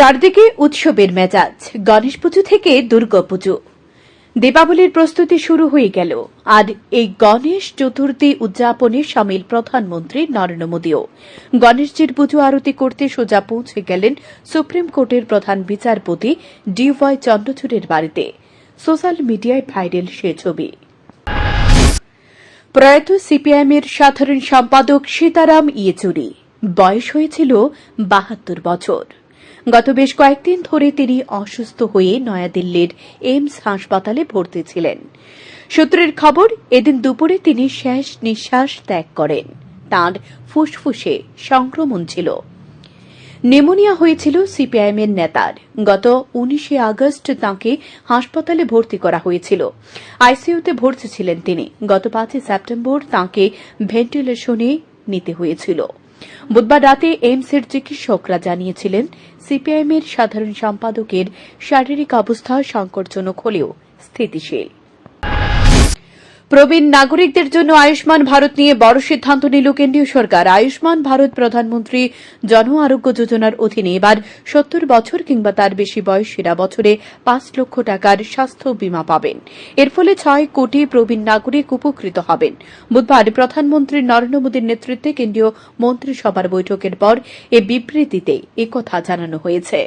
চারদিকে উৎসবের মেজাজ। গণেশ পুজো থেকে দুর্গাপুজো দীপাবলির প্রস্তুতি শুরু হয়ে গেল। আর এই গণেশ চতুর্থী উদযাপনে সামিল প্রধানমন্ত্রী নরেন্দ্র মোদীও। গণেশজির পুজো আরতি করতে সোজা পৌঁছে গেলেন সুপ্রিম কোর্টের প্রধান বিচারপতি ডিওয়াই চন্দ্রচূড়ের বাড়িতে। সোশ্যাল মিডিয়ায় ভাইরাল সে ছবি। প্রয়াত সিপিআইএমের সাধারণ সম্পাদক সীতারাম ইয়েচুরি। বয়স হয়েছিল বাহাত্তর বছর। গত বেশ কয়েকদিন ধরে তিনি অসুস্থ হয়ে নয়াদিল্লির এইমস হাসপাতালে ভর্তি ছিলেন। সূত্রের খবর, এদিন দুপুরে তিনি শেষ নিঃশ্বাস ত্যাগ করেন। তাঁর ফুসফুসে সংক্রমণ ছিল। নেমোনিয়া হয়েছিল সিপিআইএমের নেতার। গত উনিশে আগস্ট তাঁকে হাসপাতালে ভর্তি করা হয়েছিল। আইসিইউতে ভর্তি ছিলেন তিনি। গত পাঁচই সেপ্টেম্বর তাঁকে ভেন্টিলেশনে নিতে হয়েছিল। বুধবার রাতে এইমসের চিকিৎসকরা জানিয়েছিলেন সিপিআইএমের সাধারণ সম্পাদকের শারীরিক অবস্থা সংকটজনক হলেও স্থিতিশীল। প্রবীণ নাগরিকদের জন্য আয়ুষ্মান ভারত নিয়ে বড় সিদ্ধান্ত নিল কেন্দ্রীয় সরকার। আয়ুষ্মান ভারত প্রধানমন্ত্রী জন আরোগ্য যোজনার অধীনে এবার সত্তর বছর কিংবা তার বেশি বয়সীরা বছরে পাঁচ লক্ষ টাকার স্বাস্থ্য বীমা পাবেন। এর ফলে ছয় কোটি প্রবীণ নাগরিক উপকৃত হবেন। বুধবার প্রধানমন্ত্রী নরেন্দ্র মোদীর নেতৃত্বে কেন্দ্রীয় মন্ত্রিসভার বৈঠকের পর এ বিবৃতিতে একথা জানানো হয়েছে।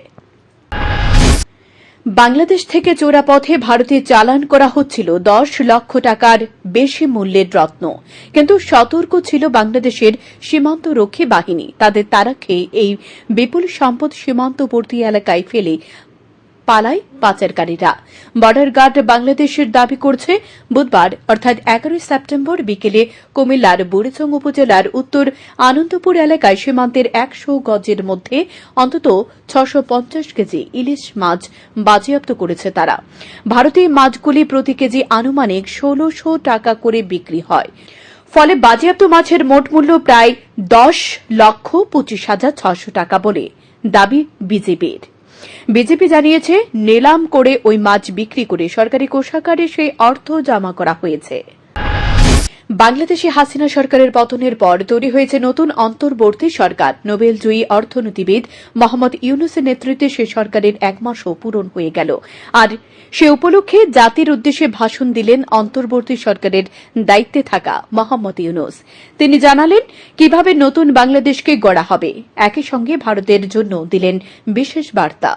বাংলাদেশ থেকে চোরা পথে ভারতে চালান করা হচ্ছিল দশ লক্ষ টাকার বেশি মূল্যের রত্ন। কিন্তু সতর্ক ছিল বাংলাদেশের সীমান্ত রক্ষী বাহিনী। তাদের তারা খেয়ে এই বিপুল সম্পদ সীমান্তবর্তী এলাকায় ফেলে পালায় পাচারকারীরা। বর্ডার গার্ড বাংলাদেশের দাবি করছে, বুধবার, অর্থাৎ এগারোই সেপ্টেম্বর বিকেলে কুমিল্লার বুড়িচং উপজেলার উত্তর আনন্দপুর এলাকায় সীমান্তের একশো গজের মধ্যে অন্তত ছশো কেজি ইলিশ মাছ বাজেয়াপ্ত করেছে তারা। ভারতে মাছগুলি প্রতি কেজি আনুমানিক ষোলশো টাকা করে বিক্রি হয়। ফলে বাজেয়াপ্ত মাছের মোট মূল্য প্রায় দশ লক্ষ পঁচিশ হাজার ছশো টাকা বলে দাবি বিজেপির। বিজেপি জানিয়েছে, নিলাম করে ওই মাছ বিক্রি করে সরকারি কোষাগারে সেই অর্থ জমা করা হয়েছে। বাংলাদেশে হাসিনা সরকারের পতনের পর তৈরি হয়েছে নতুন অন্তর্বর্তী সরকার। নোবেল জয়ী অর্থনীতিবিদ মোহাম্মদ ইউনুসের নেতৃত্বে সে সরকারের এক মাসও পূরণ হয়ে গেল। আর সে উপলক্ষে জাতির উদ্দেশ্যে ভাষণ দিলেন অন্তর্বর্তী সরকারের দায়িত্বে থাকা মোহাম্মদ ইউনুস। তিনি জানালেন, কীভাবে নতুন বাংলাদেশকে গড়া হবে? একই সঙ্গে ভারতের জন্য দিলেন বিশেষ বার্তা।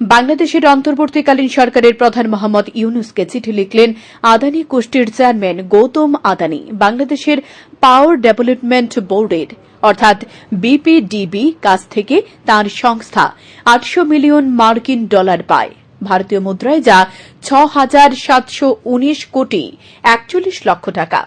বাংলাদেশের অন্তর্বর্তীকালীন সরকারের প্রধান মোহাম্মদ ইউনুসকে চিঠি লিখলেন আদানি গোষ্ঠীর চেয়ারম্যান গৌতম আদানি বাংলাদেশের পাওয়ার ডেভেলপমেন্ট বোর্ডের, অর্থাৎ বিপিডিবি কাছ থেকে তার সংস্থা আটশো মিলিয়ন মার্কিন ডলার পায়। ভারতীয় মুদ্রায় যা ছ হাজার সাতশো উনিশ কোটি একচল্লিশ লক্ষ টাকা।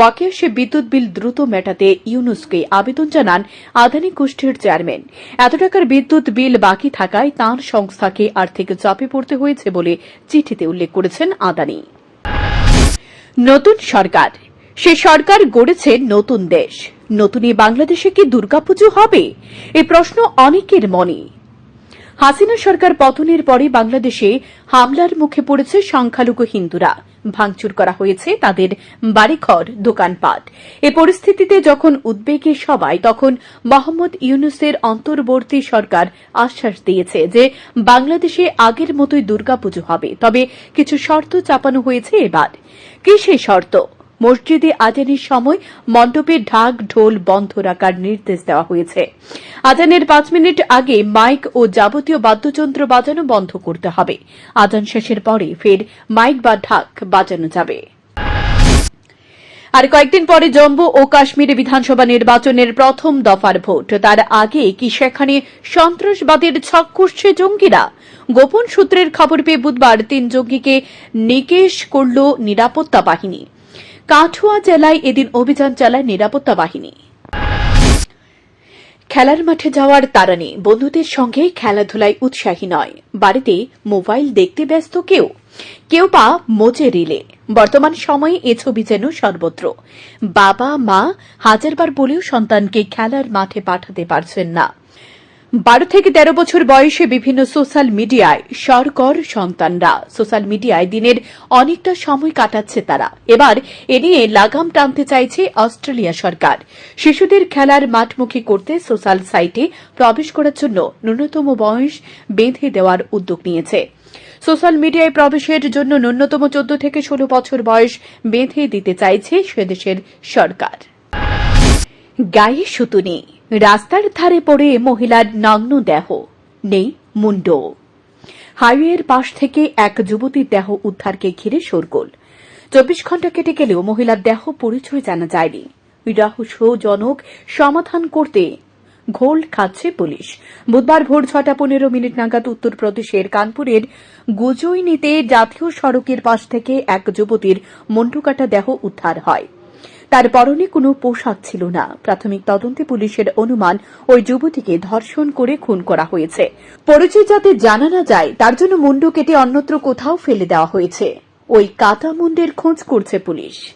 বকেয়া সে বিদ্যুৎ বিল দ্রুত মেটাতে ইউনুসকে আবেদন জানান আদানি গোষ্ঠীর চেয়ারম্যান। এত টাকার বিদ্যুৎ বিল বাকি থাকায় তাঁর সংস্থাকে আর্থিক চাপে পড়তে হয়েছে বলে চিঠিতে উল্লেখ করেছেন আদানি। নতুন সরকার। সে সরকার গড়েছে নতুন দেশ। নতুন এই বাংলাদেশে কি দুর্গাপুজো হবে? এ প্রশ্ন অনেকের মনে। হাসিনা সরকার পতনের পরে বাংলাদেশে হামলার মুখে পড়েছে সংখ্যালঘু হিন্দুরা। ভাঙচুর করা হয়েছে তাদের বাড়িঘর, দোকানপাট। এ পরিস্থিতিতে যখন উদ্বেগে সবাই, তখন মোহাম্মদ ইউনুসের অন্তর্বর্তী সরকার আশ্বাস দিয়েছে যে বাংলাদেশে আগের মতোই দুর্গাপুজো হবে। তবে কিছু শর্ত চাপানো হয়েছে এবার। কি সেই শর্ত? মসজিদে আজানের সময় মণ্ডপে ঢাক ঢোল বন্ধ রাখার নির্দেশ দেওয়া হয়েছে। আজানের পাঁচ মিনিট আগে মাইক ও যাবতীয় বাদ্যযন্ত্র বাজানো বন্ধ করতে হবে। আজান শেষের পরে ফের মাইক বা ঢাক বাজানো যাবে। আর কয়েকদিন পরে জম্মু ও কাশ্মীরে বিধানসভা নির্বাচনের প্রথম দফার ভোট। তার আগে কি সেখানে সন্ত্রাসবাদের ছক কষছে জঙ্গিরা? গোপন সূত্রের খবর পেয়ে বুধবার তিন জঙ্গিকে নিকেশ করল নিরাপত্তা বাহিনী। কাঠুয়া জেলায় এদিন অভিযান চালায় নিরাপত্তা বাহিনী। খেলার মাঠে যাওয়ার তারা নেই বন্ধুদের সঙ্গে খেলাধুলায় উৎসাহী নয়। বাড়িতে মোবাইল দেখতে ব্যস্ত কেউ। কেউ বা মোচে রিলে। বর্তমান সময়ে এ ছবি যেন সর্বত্র। বাবা, মা হাজারবার বলেও সন্তানকে খেলার মাঠে পাঠাতে পারছেন না। বারো থেকে তেরো বছর বয়সে বিভিন্ন সোশ্যাল মিডিয়ায় সরকর সন্তানরা। সোশ্যাল মিডিয়ায় দিনের অনেকটা সময় কাটাচ্ছে তারা। এবার এ নিয়ে লাগাম টানতে চাইছে অস্ট্রেলিয়া সরকার। শিশুদের খেলার মাঠমুখী করতে সোশ্যাল সাইটে প্রবেশ করার জন্য ন্যূনতম বয়স বেঁধে দেওয়ার উদ্যোগ নিয়েছে। সোশ্যাল মিডিয়ায় প্রবেশের জন্য ন্যূনতম চোদ্দ থেকে ষোলো বছর বয়স বেঁধে দিতে চাইছে সেদেশের সরকার। গায়ে সুতুনি রাস্তার ধারে পড়ে মহিলার নগ্ন দেহ। নেই মুন্ড। হাইওয়ের পাশ থেকে এক যুবতীর দেহ উদ্ধারকে ঘিরে শোরগোল। চব্বিশ ঘণ্টা কেটে গেলেও মহিলার দেহ পরিচয় জানা যায়নি। রহস্যজনক সমাধান করতে ঘোল খাচ্ছে পুলিশ। বুধবার ভোর ছটা পনেরো মিনিট নাগাদ উত্তরপ্রদেশের কানপুরের গুজইনিতে জাতীয় সড়কের পাশ থেকে এক যুবতীর মন্টুকাটা দেহ উদ্ধার হয়। তার পরনে কোনো পোশাক ছিল না। প্রাথমিক তদন্তে পুলিশের অনুমান ওই যুবতীকে ধর্ষণ করে খুন করা হয়েছে। পরিচয় যাতে জানা না যায়, তার জন্য মুন্ডু কেটে অন্যত্র কোথাও ফেলে দেওয়া হয়েছে। ওই কাতা মুন্ডের খোঁজ করছে পুলিশ।